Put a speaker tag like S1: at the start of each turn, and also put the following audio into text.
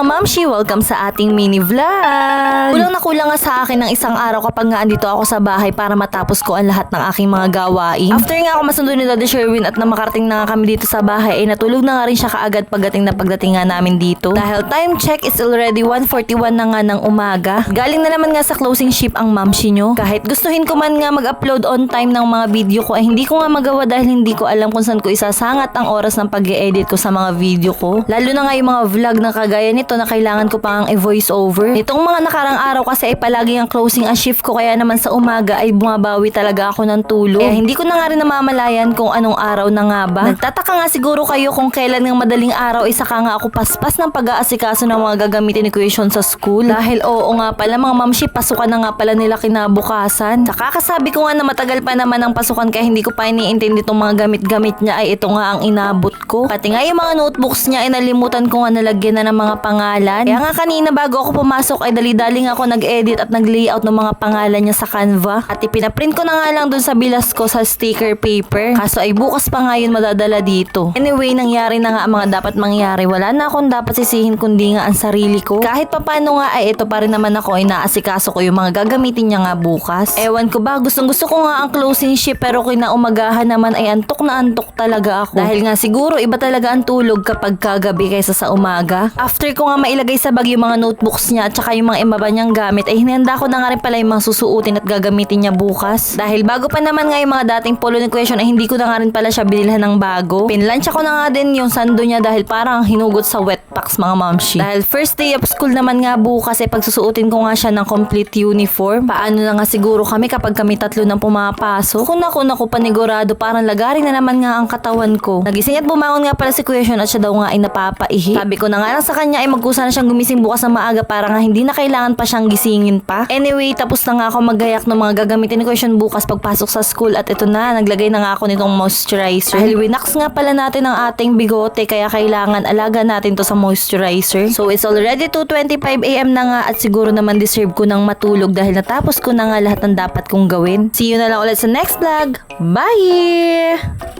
S1: mga mamshi! Welcome sa ating mini vlog! Kulang na kulang nga sa akin ng isang araw kapag nga andito ako sa bahay para matapos ko ang lahat ng aking mga gawain. After nga ako masundo ni Daddy Sherwin at na makarating na nga kami dito sa bahay ay natulog na nga rin siya kaagad pagdating na pagdating nga namin dito. Dahil time check is already 1.41 na nga ng umaga. Galing na naman nga sa closing ship ang mamshi nyo. Kahit gustuhin ko man nga mag-upload on time ng mga video ko ay hindi ko nga magawa dahil hindi ko alam kung saan ko isasangat ang oras ng pag edit ko sa mga video ko. Lalo na nga yung mga vlog na kagaya nito na kailangan ko pang i-voice over. Itong mga nakarang araw kasi ay palagi ang closing ang shift ko kaya naman sa umaga ay bumabawi talaga ako ng tulog. Kaya hindi ko na nga rin namamalayan kung anong araw na nga ba. Nagtataka nga siguro kayo kung kailan ng madaling araw isa ka nga ako paspas ng pag-aasikaso ng mga gagamitin ni Kuya sa school. Dahil oo nga pala mga mamshi, pasukan na nga pala nila kinabukasan. Nakakasabi ko nga na matagal pa naman ang pasukan kaya hindi ko pa iniintindi itong mga gamit-gamit niya ay ito nga ang inabot ko. Pati nga yung mga notebooks niya ay nalimutan ko nga nalagyan na ng mga pangalan. Kaya nga kanina bago ako pumasok ay dali-dali nga ako nag-edit at nag-layout ng mga pangalan niya sa Canva. At ipinaprint ko na nga lang dun sa bilas ko sa sticker paper. Kaso ay bukas pa nga yun madadala dito. Anyway, nangyari na nga ang mga dapat mangyari. Wala na akong dapat sisihin kundi nga ang sarili ko. Kahit papano nga ay ito pa rin naman ako ay naasikaso ko yung mga gagamitin niya nga bukas. Ewan ko ba, gustong gusto ko nga ang closing shift pero kinaumagahan naman ay antok na antok talaga ako. Dahil nga siguro iba talaga ang tulog kapag kagabi kaysa sa umaga. After ko nga mailagay sa bag yung mga notebooks niya at saka yung mga imaba niyang gamit ay hinanda ko na nga rin pala yung mga susuotin at gagamitin niya bukas. Dahil bago pa naman nga yung mga dating polo ni question ay hindi ko na nga rin pala siya binilhan ng bago. Pinlansya ko na nga din yung sando niya dahil parang hinugot sa wet packs mga mamshi. Dahil first day of school naman nga bukas ay pagsusuotin ko nga siya ng complete uniform. Paano na nga siguro kami kapag kami tatlo nang pumapasok. Kung naku naku panigurado parang lagarin na naman nga ang katawan ko. Nagising at bumangon nga pala si Sean at siya daw nga ay napapaihi. Sabi ko na nga lang sa kanya ay magkusa na siyang gumising bukas ng maaga para nga hindi na kailangan pa siyang gisingin pa. Anyway, tapos na nga ako maggayak ng mga gagamitin Kuya Sean bukas pagpasok sa school at ito na, naglagay na nga ako nitong moisturizer. Dahil winax nga pala natin ang ating bigote kaya kailangan alaga natin to sa moisturizer. So it's already 2.25am na nga at siguro naman deserve ko ng matulog dahil natapos ko na nga lahat ng dapat kong gawin. See you na lang ulit sa next vlog. Bye!